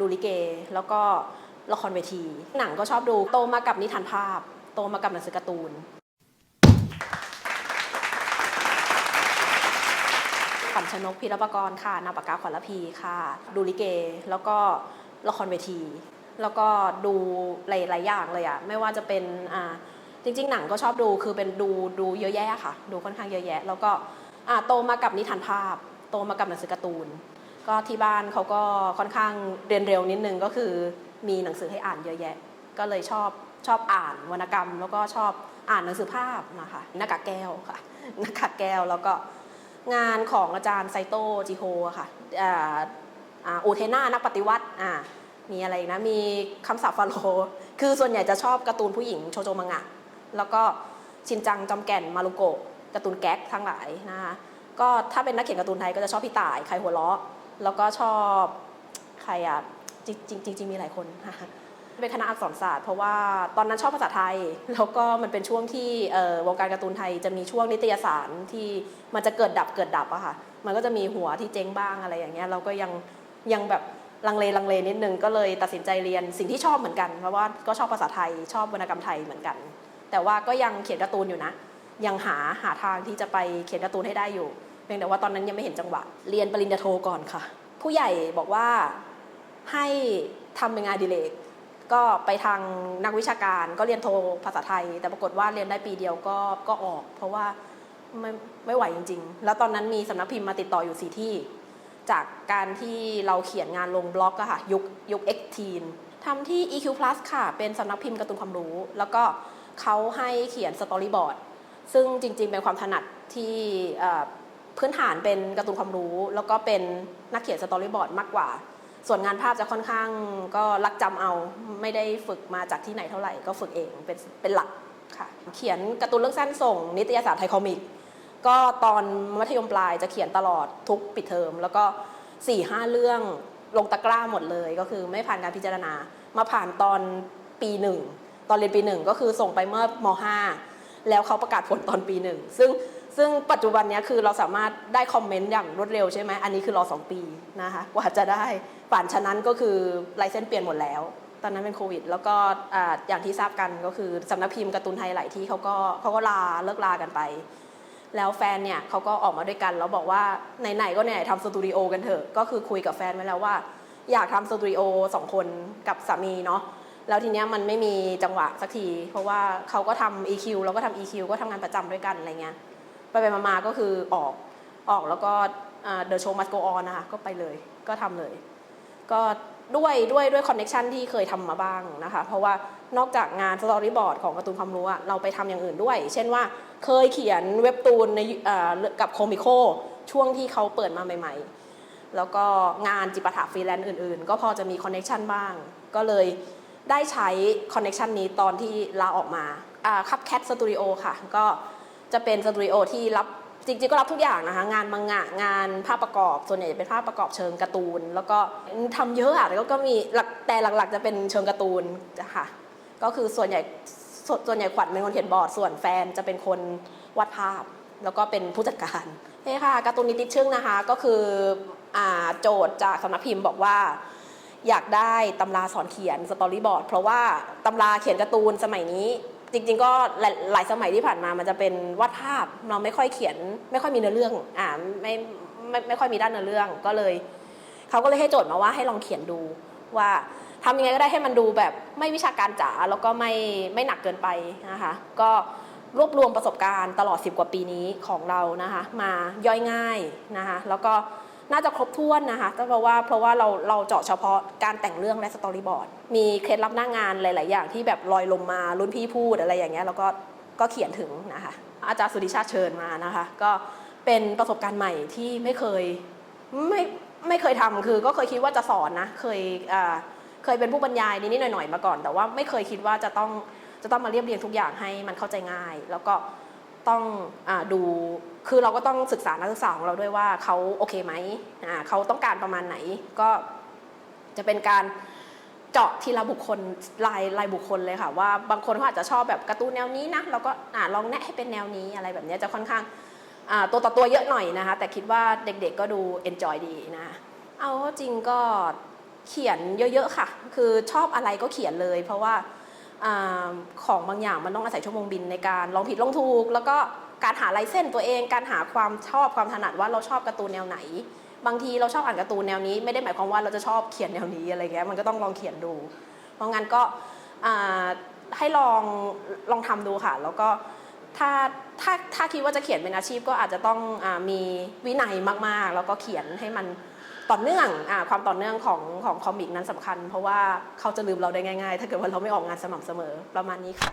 ดูลิเก แล้วก็ละครเวที หนังก็ชอบดูโตมากับนิทานภาพ โตมากับหนังสือการ์ตูนขวัญชนกพีรปกรณ์ค่ะนาปากกาขวัญละพีค่ะ ดูลิเก แล้วก็ละครเวที แล้วก็ดูหลายๆอย่างเลยอะไม่ว่าจะเป็นอ่าจริง ๆ หนังก็ชอบดูคือเป็นดูดูเยอะแยะค่ะ ดูค่อนข้างเยอะแยะ แล้วก็อ่าโตมากับนิทานภาพ โตมากับหนังสือการ์ตูน ก็ที่บ้านเขาก็ค่อนข้างเรียนเร็วนิดนึงก็คือมีหนังสือให้อ่านเยอะแยะ ก็เลยชอบชอบอ่านวรรณกรรม แล้วก็ชอบอ่านหนังสือภาพนะคะหน้ากากแก้วค่ะหน้ากากแก้วแล้วก็งานของอาจารย์ไซโตจิโฮค่ะอ่าอ่าอูเทนานักปฏิวัติอ่ามีอะไรนะมีคำศัพท์ฟาโรห์คือส่วนใหญ่จะชอบการ์ตูนผู้หญิงโชโจมังงะ แล้วก็ชินจังจอมแก่นมารุโกะการ์ตูนแก๊กทั้งหลายนะคะก็ถ้าเป็นนักเขียนการ์ตูนไทยก็จะชอบพี่ต่ายใครหัวเราะ แล้วก็ชอบใครอะจริงจริงจริงมีหลายคนเป็นคณะอักษรศาสตร์เพราะว่าตอนนั้นชอบภาษาไทย แล้วก็มันเป็นช่วงที่วงการการ์ตูนไทยจะมีช่วงนิตยสารที่มันจะเกิดดับเกิดดับอะค่ะมันก็จะมีหัวที่เจ๊งบ้างอะไรอย่างเงี้ยเราก็ยังยังแบบลังเลลังเลนิดนึงก็เลยตัดสินใจเรียนสิ่งที่ชอบเหมือนกันเพราะว่าก็ชอบภาษาไทยชอบวรรณกรรมไทยเหมือนกัน แต่ว่าก็ยังเขียนการ์ตูนอยู่นะ ยังหาหาทางที่จะไปเขียนการ์ตูนให้ได้อยู่ พียงแต่ว่าตอนนั้นยังไม่เห็นจังหวะ เรียนปริญญาโทก่อนค่ะ ผู้ใหญ่บอกว่าให้ทำเป็นงานดิเลกก็ไปทางนักวิชาการก็เรียนโทภาษาไทย แต่ปรากฏว่าเรียนได้ปีเดียวก็ก็ออก เพราะว่าไม่ไม่ไหวจริง ๆ แล้วตอนนั้นมีสำนักพิมพ์มาติดต่ออยู่สีที่ จากการที่เราเขียนงานลงบล็อกอะค่ะยุคยุค X teen ทำที่ EQ Plus ค่ะ เป็นสำนักพิมพ์การ์ตูนความรู้ แล้วก็เขาให้เขียนสตอรี่บอร์ดซึ่งจริง ๆ เป็นความถนัดที่ พื้นฐานเป็นการ์ตูนความรู้ แล้วก็เป็นนักเขียนสตอรี่บอร์ดมากกว่า ส่วนงานภาพจะค่อนข้างก็รักจำเอาไม่ได้ฝึกมาจากที่ไหนเท่าไหร่ ก็ฝึกเองเป็นเป็นหลักค่ะ เขียนการ์ตูนเรื่องสั้นส่ง นิตยสารไทยคอมิกก็ตอนมัธยมปลายจะเขียนตลอดทุกปิดเทอม แล้วก็4ี่ห้าเรื่องลงตะกร้าหมดเลย ก็คือไม่ผ่านการพิจารณา มาผ่านตอนปีหนึ่งตอนเรียนปีหนึ่งก็คือส่งไปเมื่อมห้าแล้วเขาประกาศผลตอนปีหนึ่งซึ่ง ซึ่งปัจจุบันนี้คือเราสามารถได้คอมเมนต์อย่างรวดเร็วใช่ไหมอันนี้คือรอสองปีนะคะกว่าจะได้ป่านฉะนั้นก็คือลายเส้นเปลี่ยนหมดแล้ว ตอนนั้นเป็นโควิด แล้วก็อย่างที่ทราบกันก็คือสำนักพิมพ์การ์ตูนไทยหลายที่เขาก็เขาก็ลาเลิกลากันไป แล้วแฟนเนี่ยเขาก็ออกมาด้วยกันแล้วบอกว่าไหนๆก็เนี่ยทำสตูดิโอกันเถอะก็คือคุยกับแฟนไว้แล้วว่า อยากทำสตูดิโอสองคนกับสามีเนาะแล้วทีเนี้ยมันไม่มีจังหวะสักที เพราะว่าเขาก็ทำ EQ แล้วก็ทำ EQ ก็ทำงานประจำด้วยกันอะไรเงี้ย ไปไปมาๆก็คือออกออกแล้วก็เดอะโชว์มัสโกออนนะคะก็ไปเลยก็ทำเลย ก็ด้วยด้วยด้วยคอนเน็ชันที่เคยทำมาบ้างนะคะ เพราะว่านอกจากงานสตอรี่บอร์ดของการ์ตูนความรู้อะเราไปทำอย่างอื่นด้วย เช่นว่าเคยเขียนเว็บตูนในอ่อกับโคมิโคช่วงที่เขาเปิดมาใหม่ ๆ แล้วก็งานจิปาถะฟรีแลนซ์อื่นๆ ก็พอจะมีคอนเน็ชันบ้าง ก็เลยได้ใช้คอนเน็ชันนี้ตอนที่ลาออกมาคับแคทสตูดิโอค่ะ ก็ จะเป็นสตูดิโอที่รับจริงๆก็รับทุกอย่างนะคะ งานมังงะงานภาพประกอบส่วนใหญ่จะเป็นภาพประกอบเชิงการ์ตูน แล้วก็ทำเยอะอะแล้วก็มีแต่หลักๆ จะเป็นเชิงการ์ตูนค่ะก็คือส่วนใหญ่สส่วนใหญ่ขวัญเป็นคนเขียนบอร์ดส่วนแฟนจะเป็นคนวาดภาพ แล้วก็เป็นผู้จัดการเฮ้ค่ะการ์ตูนนิติดชึ่งนะคะ ก็คืออโจทย์จากสำนักพิมพ์บอกว่า อยากได้ตำราสอนเขียนสตอรี่บอร์ดเพราะว่าตำราเขียนการ์ตูนสมัยนี้ จริงๆก็หลายสมัยที่ผ่านมามันจะเป็นวาดภาพเราไม่ค่อยเขียน ไม่ค่อยมีเนื้อเรื่องอ่าไม่ไม่ไม่ค่อยมีด้านเนื้อเรื่องก็เลยเขาก็เลยให้โจทย์มาว่าให้ลองเขียนดูว่าทำยังไงก็ได้ให้มันดูแบบไม่วิชาการจ๋าแล้วก็ไม่ไม่หนักเกินไปนะคะก็รวบรวมประสบการณ์ตลอด 10 กว่าปีนี้ของเรานะคะมาย่อยง่ายนะคะแล้วก็ น่าจะครบถ้วนนะคะเพราะว่าเพราะว่าเราเราเจาะเฉพาะการแต่งเรื่องและสตอรี่บอร์ดมีเคล็ดลับหน้างานหลาย ๆ อย่างที่แบบลอยลมมารุ่นพี่พูดอะไรอย่างเงี้ยแล้วก็ก็เขียนถึงนะคะอาจารย์สุริชาเชิญมานะคะก็เป็นประสบการณ์ใหม่ที่ไม่เคยไม่ไม่เคยทำคือก็เคยคิดว่าจะสอนนะเคยอ่าเคยเป็นผู้บรรยายนิดๆหน่อยๆมาก่อน แต่ว่าไม่เคยคิดว่าจะต้องจะต้องมาเรียบเรียงทุกอย่างให้มันเข้าใจง่าย แล้วก็ ต้องอดูคือเราก็ต้องศึกษานักศึกษาของเราด้วยว่าเขาโอเคไหมเขาต้องการประมาณไหนก็จะเป็นการเจาะทีละบุคคลรายรายบุคคลเลยค่ะ ว่าบางคนเขาอาจจะชอบแบบการ์ตูนแนวนี้นะเราก็อลองแนะให้เป็นแนวนี้อะไรแบบนี้จะค่อนข้างตัวต่อตัวเยอะหน่อยนะคะ แต่คิดว่าเด็กๆก็ดู enjoy ดีนะเอาเข้าจริงก็เขียนเยอะๆค่ะ คือชอบอะไรก็เขียนเลย เพราะว่า ของบางอย่างมันต้องอาศัยชั่วโมงบินในการลองผิดลองถูก แล้วก็การหาลายเส้นตัวเอง การหาความชอบความถนัดว่าเราชอบการ์ตูนแนวไหน บางทีเราชอบอ่านการ์ตูนแนวนี้ ไม่ได้หมายความว่าเราจะชอบเขียนแนวนี้อะไรเงี้ยมันก็ต้องลองเขียนดู เพราะงั้นก็ให้ลองลองทำดูค่ะ แล้วก็ถ้า ถ้าถ้าคิดว่าจะเขียนเป็นอาชีพก็อาจจะต้องอมีวินัยมากๆ แล้วก็เขียนให้มันต่อเนื่องอความต่อเนื่องของของคอมิกนั้นสำคัญ เพราะว่าเขาจะลืมเราได้ง่ายๆ ถ้าเกิดว่าเราไม่ออกงานสม่ำเสมอประมาณนี้ค่ะ